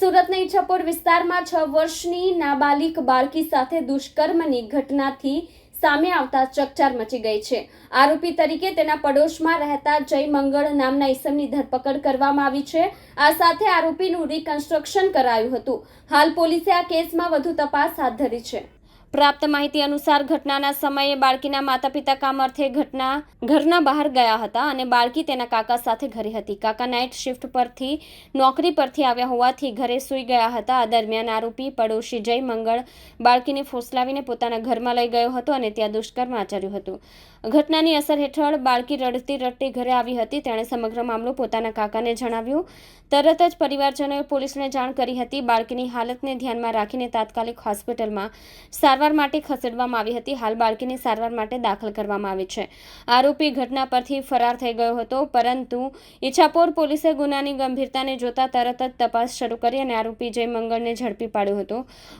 સુરતના ઈચ્છાપુર વિસ્તારમાં છ વર્ષની નાબાલિક બાળકી સાથે દુષ્કર્મની ઘટનાથી સામે આવતા ચકચાર મચી ગઈ છે. આરોપી તરીકે તેના પડોશમાં રહેતા જય મંગળ નામના ઈસમની ધરપકડ કરવામાં આવી છે. આ સાથે આરોપીનું રિકન્સ્ટ્રક્શન કરાયું હતું. હાલ પોલીસે આ કેસમાં વધુ તપાસ હાથ ધરી છે. પ્રાપ્ત માહિતી અનુસાર ઘટનાના સમયે બાળકીના માતા પિતા કામ અર્થે ઘટના ઘરના બહાર ગયા હતા અને બાળકી તેના કાકા સાથે ઘરે હતી. કાકા નાઇટ શિફ્ટ પરથી નોકરી પરથી આવ્યા હોવાથી ઘરે સૂઈ ગયા હતા. આ દરમિયાન આરોપી પડોશી જય મંગળ બાળકીને ફોસલાવીને પોતાના ઘરમાં લઈ ગયો હતો અને ત્યાં દુષ્કર્મ આચર્યું હતું. ઘટનાની અસર હેઠળ બાળકી રડતી રડતી ઘરે આવી હતી. તેણે સમગ્ર મામલો પોતાના કાકાને જણાવ્યું. તરત જ પરિવારજનોએ પોલીસને જાણ કરી હતી. બાળકીની હાલતને ધ્યાનમાં રાખીને તાત્કાલિક હોસ્પિટલમાં સારવાર માટે ખસેડવામાં આવી હતી. હાલ બાળકીને સારવાર માટે દાખલ કરવામાં આવી છે. આરોપી ઘટના પરથી ફરાર થઈ ગયો હતો, પરંતુ ઈચ્છાપોર પોલીસે ગુનાની ગંભીરતાને જોતા તરત જ તપાસ શરૂ કરી અને આરોપી જય મંગળને ઝડપી પાડ્યો હતો.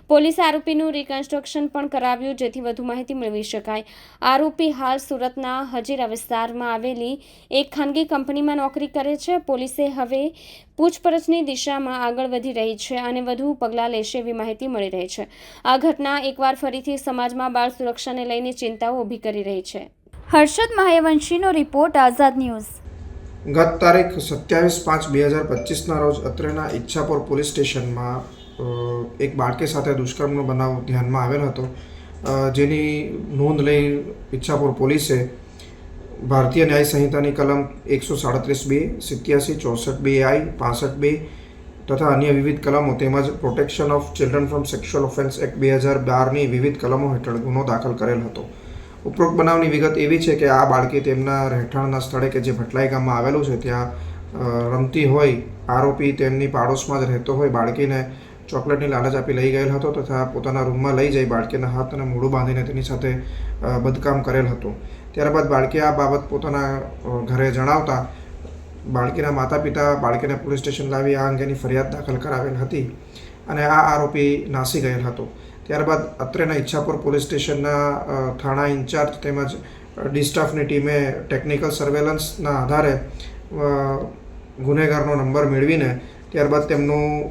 પોલીસે આરોપીનું રિકન્સ્ટ્રક્શન પણ કરાવ્યું, જેથી વધુ માહિતી મેળવી શકાય. આરોપી હાલ સુરતના હજીરા વિસ્તારમાં આવેલી એક ખાનગી કંપનીમાં નોકરી કરે છે. પોલીસે હવે પૂછપરછની દિશામાં આગળ વધી રહી છે અને વધુ પગલાં લેશે એવી માહિતી મળી રહી છે. આ ઘટના એકવાર ફરીથી સમાજમાં બાળ સુરક્ષાને લઈને ચિંતાઓ ઊભી કરી રહી છે. હર્ષદ મહાયવંશીનો રિપોર્ટ આઝાદ ન્યૂઝ. ગત તારીખ સત્યાવીસ પાંચ બે હજાર પચીસના રોજ અત્રેના ઈચ્છાપુર પોલીસ સ્ટેશનમાં એક બાળકી સાથે દુષ્કર્મનો બનાવ ધ્યાનમાં આવેલ હતો જેની નોંધ લઈ ઈચ્છાપુર પોલીસે ભારતીય ન્યાય સંહિતાની કલમ એકસો સાડત્રીસ બે સિત્યાસી ચોસઠ બે આઈ પાસઠ બે તથા અન્ય વિવિધ કલમો તેમજ protection of children from sexual offence act બે હજાર બારની વિવિધ કલમો હેઠળ ગુનો દાખલ કરેલ હતો. ઉપરોક્ત બનાવની વિગત એવી છે કે આ બાળકી તેમના રહેઠાણના સ્થળે કે જે ભટલાઈ ગામમાં આવેલું છે, ત્યાં રમતી હોય, આરોપી તેમની પાડોશમાં જ રહેતો હોય, બાળકીને ચોકલેટની લાલચ આપી લઈ ગયેલ હતો તથા પોતાના રૂમમાં લઈ જઈ બાળકીના હાથ અને મોઢું બાંધીને તેની સાથે બદકામ કરેલ હતું. ત્યારબાદ બાળકી આ બાબત પોતાના ઘરે જણાવતા બાળકીના માતા પિતા બાળકીને પોલીસ સ્ટેશન લાવી આ અંગેની ફરિયાદ દાખલ કરાવેલ હતી અને આ આરોપી નાસી ગયેલ હતો. ત્યારબાદ અત્રેના ઈચ્છાપુર પોલીસ સ્ટેશનના થાણા ઇન્ચાર્જ તેમજ ડિસ્ટાફની ટીમે ટેકનિકલ સર્વેલન્સના આધારે ગુનેગારનો નંબર મેળવીને ત્યારબાદ તેમનું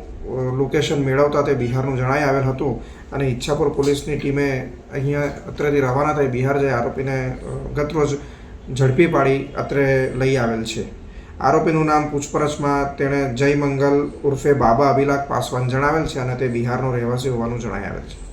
લોકેશન મેળવતા તે બિહારનું જણાઈ આવેલ હતું અને ઈચ્છાપુર પોલીસની ટીમે અહીંયા અત્રેથી રવાના થઈ બિહાર જઈ આરોપીને ગતરોજ ઝડપી પાડી અત્રે લઈ આવેલ છે. આરોપીનું નામ પૂછપરછમાં તેણે જય મંગલ ઉર્ફે બાબા અભિલાખ પાસવાન જણાવેલ છે અને તે બિહારનો રહેવાસી હોવાનું જણાઈ આવેલ છે.